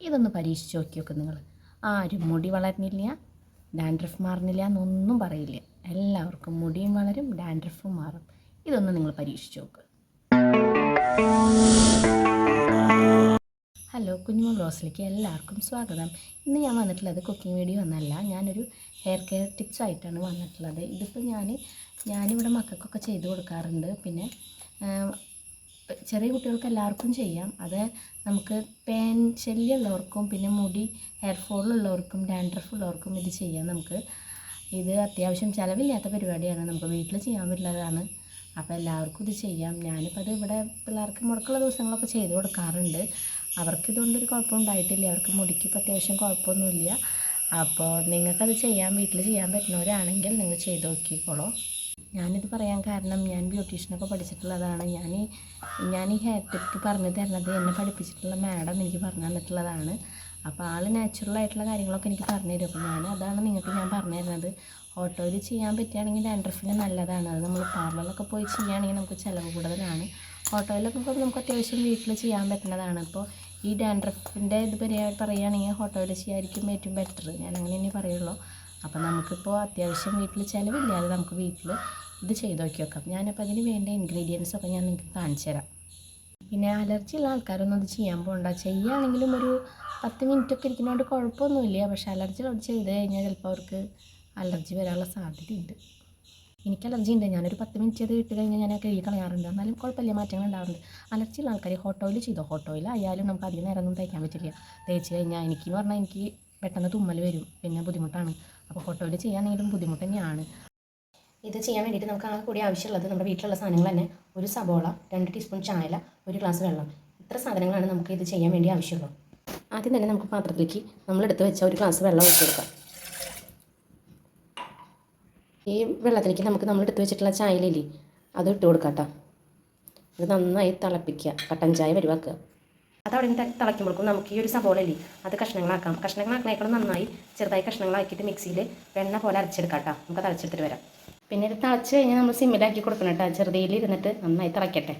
ഇതൊന്ന് പരീക്ഷിച്ച് നോക്കി നോക്കും നിങ്ങൾ. ആരും മുടി വളർന്നില്ല ഡാൻഡ്രഫ് മാറുന്നില്ല എന്നൊന്നും പറയില്ല. എല്ലാവർക്കും മുടിയും വളരും ഡാൻഡ്രഫും മാറും. ഇതൊന്ന് നിങ്ങൾ പരീക്ഷിച്ച് നോക്ക്. ഹലോ കുഞ്ഞുമോൾ ഗ്ലോസിലേക്ക് എല്ലാവർക്കും സ്വാഗതം. ഇന്ന് ഞാൻ വന്നിട്ടുള്ളത് കുക്കിംഗ് വീഡിയോ ഒന്നല്ല ഞാനൊരു ഹെയർ കെയർ ടിപ്സ് ആയിട്ടാണ് വന്നിട്ടുള്ളത്. ഇതിപ്പോൾ ഞാൻ ഞാനിവിടെ മക്കൾക്കൊക്കെ ചെയ്ത് കൊടുക്കാറുണ്ട്. പിന്നെ ചെറിയ കുട്ടികൾക്ക് എല്ലാവർക്കും ചെയ്യാം. അത് നമുക്ക് പേൻ ശല്യമുള്ളവർക്കും പിന്നെ മുടി ഹെയർ ഫോളുള്ളവർക്കും ഡാൻഡ്രഫ് ഉള്ളവർക്കും ഇത് ചെയ്യാം നമുക്ക്. ഇത് അത്യാവശ്യം ചിലവില്ലാത്ത പരിപാടിയാണ്. നമുക്ക് വീട്ടിൽ ചെയ്യാൻ പറ്റുന്നതാണ്. അപ്പോൾ എല്ലാവർക്കും ഇത് ചെയ്യാം. ഞാനിപ്പോൾ അത് ഇവിടെ പിള്ളേർക്ക് മുടക്കുള്ള ദിവസങ്ങളൊക്കെ ചെയ്ത് കൊടുക്കാറുണ്ട്. അവർക്ക് ഇതുകൊണ്ടൊരു കുഴപ്പം ഉണ്ടായിട്ടില്ല. അവർക്ക് മുടിക്ക് ഇപ്പോൾ അത്യാവശ്യം കുഴപ്പമൊന്നുമില്ല. അപ്പോൾ നിങ്ങൾക്കത് ചെയ്യാൻ വീട്ടിൽ ചെയ്യാൻ പറ്റുന്നവരാണെങ്കിൽ നിങ്ങൾ ചെയ്ത് നോക്കിക്കോളൂ. ഞാനിത് പറയാൻ കാരണം ഞാൻ ബ്യൂട്ടീഷ്യനൊക്കെ പഠിച്ചിട്ടുള്ളതാണ്. ഞാൻ ഞാൻ ഈ ഹെയർ ടിപ്പ് പറഞ്ഞു തരുന്നത് എന്നെ പഠിപ്പിച്ചിട്ടുള്ള മാഡം എനിക്ക് പറഞ്ഞു തന്നിട്ടുള്ളതാണ്. അപ്പോൾ ആൾ നാച്ചുറൽ ആയിട്ടുള്ള കാര്യങ്ങളൊക്കെ എനിക്ക് പറഞ്ഞു തരും. അപ്പോൾ ഞാൻ അതാണ് നിങ്ങൾക്ക് ഞാൻ പറഞ്ഞു തരുന്നത്. ഓട്ടോയിൽ ചെയ്യാൻ പറ്റുകയാണെങ്കിൽ ഡാൻഡ്രഫിന് നല്ലതാണ്. അത് നമ്മൾ പാർലറിലൊക്കെ പോയി ചെയ്യുകയാണെങ്കിൽ നമുക്ക് ചിലവ് കൂടുതലാണ്. ഓട്ടോയിലൊക്കെ ഇപ്പോൾ നമുക്ക് അത്യാവശ്യം വീട്ടിൽ ചെയ്യാൻ പറ്റുന്നതാണ്. അപ്പോൾ ഈ ഡാൻഡ്രഫിന്റെ ഇത് പറയാ പറയുകയാണെങ്കിൽ ഓട്ടോയിൽ ചെയ്യായിരിക്കും ഏറ്റവും ബെറ്റർ ഞാൻ അങ്ങനെ തന്നെ പറയുള്ളൂ. അപ്പോൾ നമുക്കിപ്പോൾ അത്യാവശ്യം വീട്ടിൽ ചിലവില്ലാതെ നമുക്ക് വീട്ടിൽ ഇത് ചെയ്ത് നോക്കി വെക്കാം. ഞാനപ്പോൾ അതിന് വേണ്ട ഇൻഗ്രീഡിയൻസ് ഒക്കെ ഞാൻ നിങ്ങൾക്ക് കാണിച്ചു തരാം. പിന്നെ അലർജി ഉള്ള ആൾക്കാരൊന്നും അത് ചെയ്യാൻ പോകണ്ട ചെയ്യുകയാണെങ്കിലും ഒരു പത്ത് മിനിറ്റ് ഒക്കെ ഇരിക്കുന്നതുകൊണ്ട് കുഴപ്പമൊന്നുമില്ല. പക്ഷേ അലർജി ഉള്ളത് ചെയ്ത് കഴിഞ്ഞാൽ ചിലപ്പോൾ അവർക്ക് അലർജി വരാനുള്ള സാധ്യതയുണ്ട്. എനിക്ക് അലർജി ഉണ്ട്. ഞാനൊരു പത്ത് മിനിറ്റ് അത് ഇട്ട് കഴിഞ്ഞാൽ ഞാൻ കഴുകി കളയാറുണ്ട്. എന്നാലും കുഴപ്പമില്ല മാറ്റങ്ങൾ ഉണ്ടാവാറുണ്ട്. അലർജി ഉള്ള ആൾക്കാർ ഹോട്ട് ഓയിൽ ചെയ്തോ? ഹോട്ട് ഓയിൽ ആയാലും നമുക്ക് അധികം നേരം ഒന്നും തയ്ക്കാൻ പറ്റില്ല. തേച്ച് കഴിഞ്ഞാൽ എനിക്കെന്ന് പറഞ്ഞാൽ എനിക്ക് പെട്ടെന്ന് തുമ്മൽ വരും. പിന്നെ ബുദ്ധിമുട്ടാണ്. അപ്പോൾ ഹോട്ട് ഓയിൽ ചെയ്യാനെങ്കിലും ബുദ്ധിമുട്ട് തന്നെയാണ്. ഇത് ചെയ്യാൻ വേണ്ടിയിട്ട് നമുക്ക് ആകെ കൂടി ആവശ്യമുള്ളത് നമ്മുടെ വീട്ടിലുള്ള സാധനങ്ങൾ തന്നെ ഒരു സബോള രണ്ട് ടീസ്പൂൺ ചായല ഒരു ഗ്ലാസ് വെള്ളം. ഇത്ര സാധനങ്ങളാണ് നമുക്ക് ഇത് ചെയ്യാൻ വേണ്ടി ആവശ്യമുള്ളൂ. ആദ്യം തന്നെ നമുക്ക് പാത്രത്തിലേക്ക് നമ്മളെടുത്ത് വെച്ച ഒരു ഗ്ലാസ് വെള്ളം ഒഴിച്ച് കൊടുക്കാം. ഈ വെള്ളത്തിലേക്ക് നമുക്ക് നമ്മൾ എടുത്ത് വെച്ചിട്ടുള്ള ചായയിലില്ലേ അത് ഇട്ട് കൊടുക്കാം കേട്ടോ. ഇത് നന്നായി തിളപ്പിക്കുക. കട്ടൻ ചായ വരുവാക്കുക. അത് അവിടെ നിന്ന് തിളയ്ക്കുമ്പോഴേക്കും നമുക്ക് ഈ ഒരു സബോള ഇല്ലേ അത് കഷ്ണങ്ങളാക്കാം. കഷ്ണങ്ങളാക്കണേക്കാളും നന്നായി ചെറുതായി കഷ്ണങ്ങളാക്കിയിട്ട് മിക്സിയിൽ വെണ്ണ പോലെ അരച്ചെടുക്കാം കേട്ടോ. നമുക്ക് അത് അരച്ചെടുത്തിട്ട് വരാം. പിന്നെ ഇത് തിളച്ച് കഴിഞ്ഞാൽ നമ്മൾ സിമ്മിലാക്കി കൊടുക്കണം കേട്ടോ. ചെറുതയിൽ ഇരുന്നിട്ട് നന്നായി തിളയ്ക്കട്ടെ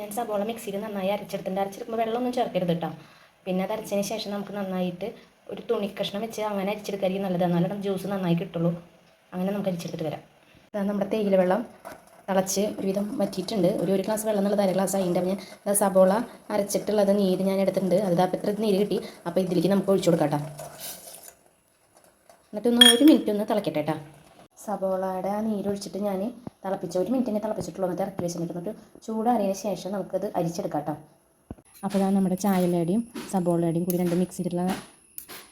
ഞാൻ സബോള മിക്സിയിൽ നന്നായി അരച്ചെടുത്തിട്ട് അരച്ചെടുക്കുമ്പോൾ വെള്ളമൊന്നും ചേർക്കരുത് കേട്ടോ. പിന്നെ അത് അരച്ചതിന് ശേഷം നമുക്ക് നന്നായിട്ട് ഒരു തുണി കഷ്ണം വെച്ച് അങ്ങനെ അരിച്ചെടുക്കായിരിക്കും നല്ലത്. എന്നാലും ജ്യൂസ് നന്നായി കിട്ടുള്ളൂ. അങ്ങനെ നമുക്ക് അരിച്ചെടുത്തിട്ട് വരാം. ഇതാ നമ്മുടെ തേയില വെള്ളം തിളച്ച് ഒരുവിധം വറ്റിയിട്ടുണ്ട്. ഒരു ഒരു ഗ്ലാസ് വെള്ളം എന്നുള്ളത് അര ഗ്ലാസ് അതിന്റെ ഞാൻ സബോള അരച്ചിട്ടുള്ളത് നീര് ഞാൻ എടുത്തിട്ടുണ്ട്. അതാ അപ്പോൾ ഇത്ര നീര് കിട്ടി. അപ്പോൾ ഇതിലേക്ക് നമുക്ക് ഒഴിച്ചു കൊടുക്കാം എന്നിട്ടൊന്ന് ഒരു മിനിറ്റ് ഒന്ന് തിളക്കട്ടെ കേട്ടോ. സബോളയുടെ ആ നീരൊഴിച്ചിട്ട് ഞാൻ തിളപ്പിച്ച ഒരു മിനിറ്റ് തന്നെ തിളപ്പിച്ചിട്ടുള്ളൂ. എന്നിട്ട് ഇറക്കി വെച്ചിട്ട് എന്നിട്ട് ചൂടാറിയതിന് ശേഷം നമുക്കത് അരിച്ചെടുക്കാം കേട്ടോ. അപ്പോൾ ഇതാണ് നമ്മുടെ ചായലയുടെയും സബോളയുടെയും കൂടി രണ്ട് മിക്സ് ചെയ്തിട്ടുള്ള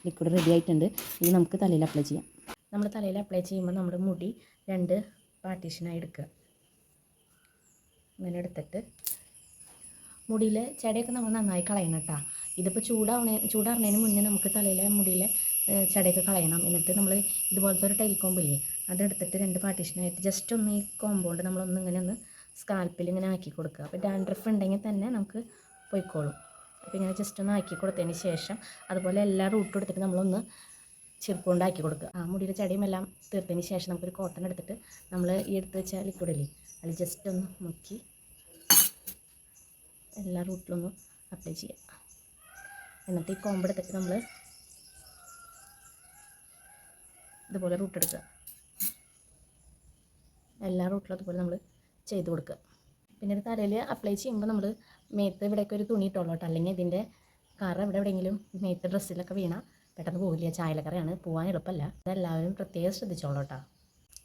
ലിക്വിഡ് റെഡി ആയിട്ടുണ്ട്. ഇത് നമുക്ക് തലയിൽ അപ്ലൈ ചെയ്യാം. നമ്മൾ തലയിൽ അപ്ലൈ ചെയ്യുമ്പോൾ നമ്മുടെ മുടി രണ്ട് പാർട്ടീഷനായി എടുക്കുക. ഇങ്ങനെ എടുത്തിട്ട് മുടിയിൽ ചെടയൊക്കെ നമ്മൾ നന്നായി കളയണം കേട്ടോ. ഇതിപ്പോൾ ചൂടാവണേ ചൂടാറുന്നതിന് മുന്നേ നമുക്ക് തലയിലെ മുടിയിലെ ചടയൊക്കെ കളയണം. എന്നിട്ട് നമ്മൾ ഇതുപോലത്തെ ഒരു ടൈൽ കോമ്പില്ലേ അതെടുത്തിട്ട് രണ്ട് പാർട്ടീഷനായിട്ട് ജസ്റ്റ് ഒന്ന് ഈ കോമ്പൗണ്ട് നമ്മളൊന്ന് ഇങ്ങനെ ഒന്ന് സ്കാൽപ്പിൽ ഇങ്ങനെ ആക്കി കൊടുക്കുക. അപ്പോൾ ഡാൻഡ്രഫ് ഉണ്ടെങ്കിൽ തന്നെ നമുക്ക് പോയിക്കോളും. അപ്പോൾ ഇങ്ങനെ ജസ്റ്റ് ഒന്ന് ആക്കി കൊടുത്തതിന് ശേഷം അതുപോലെ എല്ലാ റൂട്ടും എടുത്തിട്ട് നമ്മളൊന്ന് ചെറുപ്പുകൊണ്ട് ആക്കി കൊടുക്കുക. ആ മുടിയുടെ ചടിയും എല്ലാം തീർത്തതിന് ശേഷം നമുക്കൊരു കോട്ടൺ എടുത്തിട്ട് നമ്മൾ ഈ എടുത്ത് വെച്ച ലിക്വിഡില്ലേ അത് ജസ്റ്റ് ഒന്ന് മുക്കി എല്ലാ റൂട്ടിലൊന്നും അപ്ലൈ ചെയ്യാം എന്നിട്ട് ഈ കോമ്പെടുത്തിട്ട് നമ്മൾ ഇതുപോലെ റൂട്ട് എടുക്കുക. എല്ലാ റൂട്ടിലും അതുപോലെ നമ്മൾ ചെയ്ത് കൊടുക്കുക. പിന്നെ ഇത് തലയിൽ അപ്ലൈ ചെയ്യുമ്പോൾ നമ്മൾ മേത്ത് ഇവിടെയൊക്കെ ഒരു തുണി ഇട്ടോളൂ കേട്ടോ. അല്ലെങ്കിൽ ഇതിന്റെ കറ ഇവിടെ എവിടെയെങ്കിലും മേത്ത് ഡ്രസ്സിലൊക്കെ വീണാൽ പെട്ടെന്ന് പോകില്ല ചായലക്കറയാണ് പോകാൻ എളുപ്പമല്ല. അതെല്ലാവരും പ്രത്യേകം ശ്രദ്ധിച്ചോളൂ കേട്ടോ.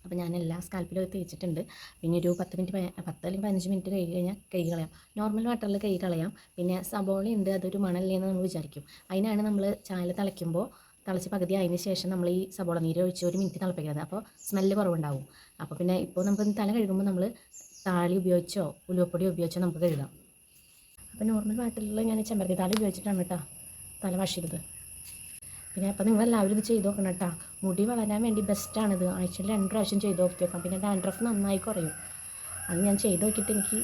അപ്പോൾ ഞാൻ എല്ലാ സ്കാൽപ്പിലും തേച്ചിട്ടുണ്ട്. പിന്നെ ഒരു പത്ത് മിനിറ്റ് പത്ത് അല്ലെങ്കിൽ പതിനഞ്ച് മിനിറ്റ് കഴുകി കഴിഞ്ഞാൽ കഴുകി കളയാം. നോർമൽ വാട്ടറിൽ കഴുകി കളയാം. പിന്നെ സബോള ഉണ്ട് അതൊരു മണല്ലേ എന്ന് നമ്മൾ വിചാരിക്കും. അതിനാണ് നമ്മൾ ചായൽ തിളയ്ക്കുമ്പോൾ തിളച്ച് പകുതി അതിന് ശേഷം നമ്മൾ ഈ സബോള നീര് ഒഴിച്ച് ഒരു മിനിറ്റ് തിളപ്പിക്കുന്നത് അപ്പോൾ സ്മെല്ല് കുറവുണ്ടാവും. അപ്പോൾ പിന്നെ ഇപ്പോൾ നമുക്ക് തല കഴുകുമ്പോൾ നമ്മൾ താളി ഉപയോഗിച്ചോ ഉലുവപ്പൊടി ഉപയോഗിച്ചോ നമുക്ക് കഴുകാം. അപ്പോൾ നോർമൽ വാട്ടറിൽ ഞാൻ ചെമ്പരത്തി താളി ഉപയോഗിച്ചിട്ടാണ് കേട്ടോ തല വാഷ് ചെയ്തത് പിന്നെ അപ്പോൾ നിങ്ങൾ എല്ലാവരും ഇത് ചെയ്ത് നോക്കണം കേട്ടോ. മുടി വളരാൻ വേണ്ടി ബെസ്റ്റാണിത് ആഴ്ചയിൽ രണ്ട് പ്രാവശ്യം ചെയ്ത് നോക്കി നോക്കാം. പിന്നെ ഡാൻഡ്രഫ് നന്നായി കുറയും. അത് ഞാൻ ചെയ്ത് നോക്കിയിട്ട് എനിക്ക്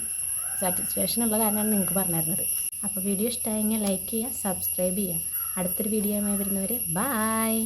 സാറ്റിസ്ഫാക്ഷൻ ഉള്ള കാരണമാണ് നിങ്ങൾക്ക് പറഞ്ഞിരുന്നത്. അപ്പോൾ വീഡിയോ ഇഷ്ടമായെങ്കിൽ ലൈക്ക് ചെയ്യുക സബ്സ്ക്രൈബ് ചെയ്യുക. അടുത്തൊരു വീഡിയോയുമായി വരുന്നവരെ ബായ്